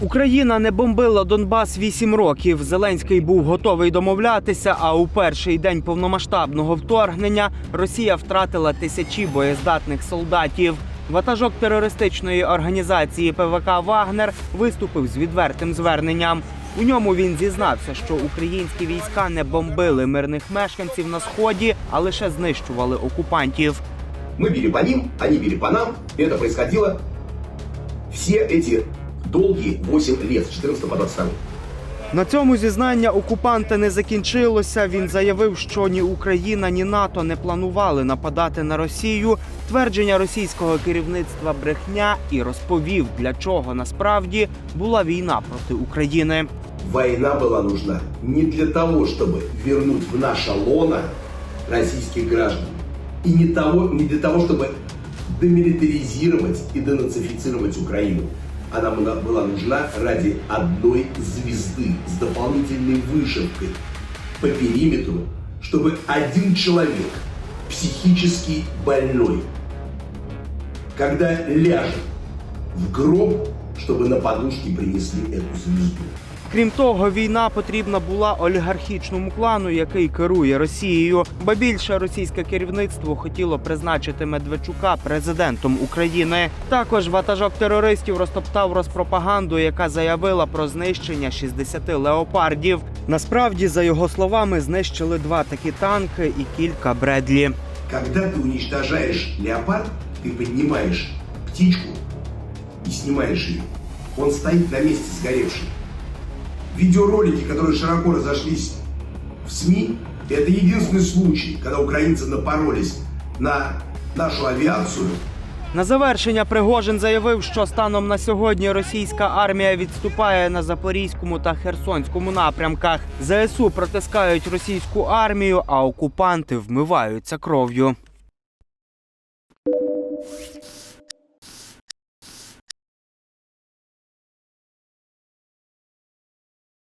Україна не бомбила Донбас вісім років. Зеленський був готовий домовлятися. А у перший день повномасштабного вторгнення Росія втратила тисячі боєздатних солдатів. Ватажок терористичної організації ПВК Вагнер виступив з відвертим зверненням. У ньому він зізнався, що українські війська не бомбили мирних мешканців на сході, а лише знищували окупантів. Мы били по ним, они били по нам. И это происходило все эти долгие 8 лет, с 14 по 22. На цьому зізнання окупанта не закінчилося. Він заявив, що ні Україна, ні НАТО не планували нападати на Росію. Твердження російського керівництва брехня і розповів, для чого насправді була війна проти України. Война была нужна не для того, чтобы вернуть в наше лоно российских граждан. И не, того, не для того, чтобы демилитаризировать и денацифицировать Украину. Она была нужна ради одной звезды с дополнительной вышивкой по периметру, чтобы один человек, психически больной, когда ляжет в гроб, чтобы на подушке принесли эту звезду. Крім того, війна потрібна була олігархічному клану, який керує Росією. Ба більше російське керівництво хотіло призначити Медведчука президентом України. Також ватажок терористів розтоптав розпропаганду, яка заявила про знищення 60 леопардів. Насправді, за його словами, знищили два такі танки і кілька Бредлі. Когда ты уничтожаешь леопард, ты поднимаешь птичку и снимаешь ее. Он стоит на месте сгоревший. Видеоролики, которые широко разошлись в СМИ, это единственный случай, когда украинцы напоролись на нашу авиацию На завершення Пригожин заявив, що станом на сьогодні російська армія відступає на запорізькому та херсонському напрямках. ЗСУ протискають російську армію, а окупанти вмиваються кров'ю.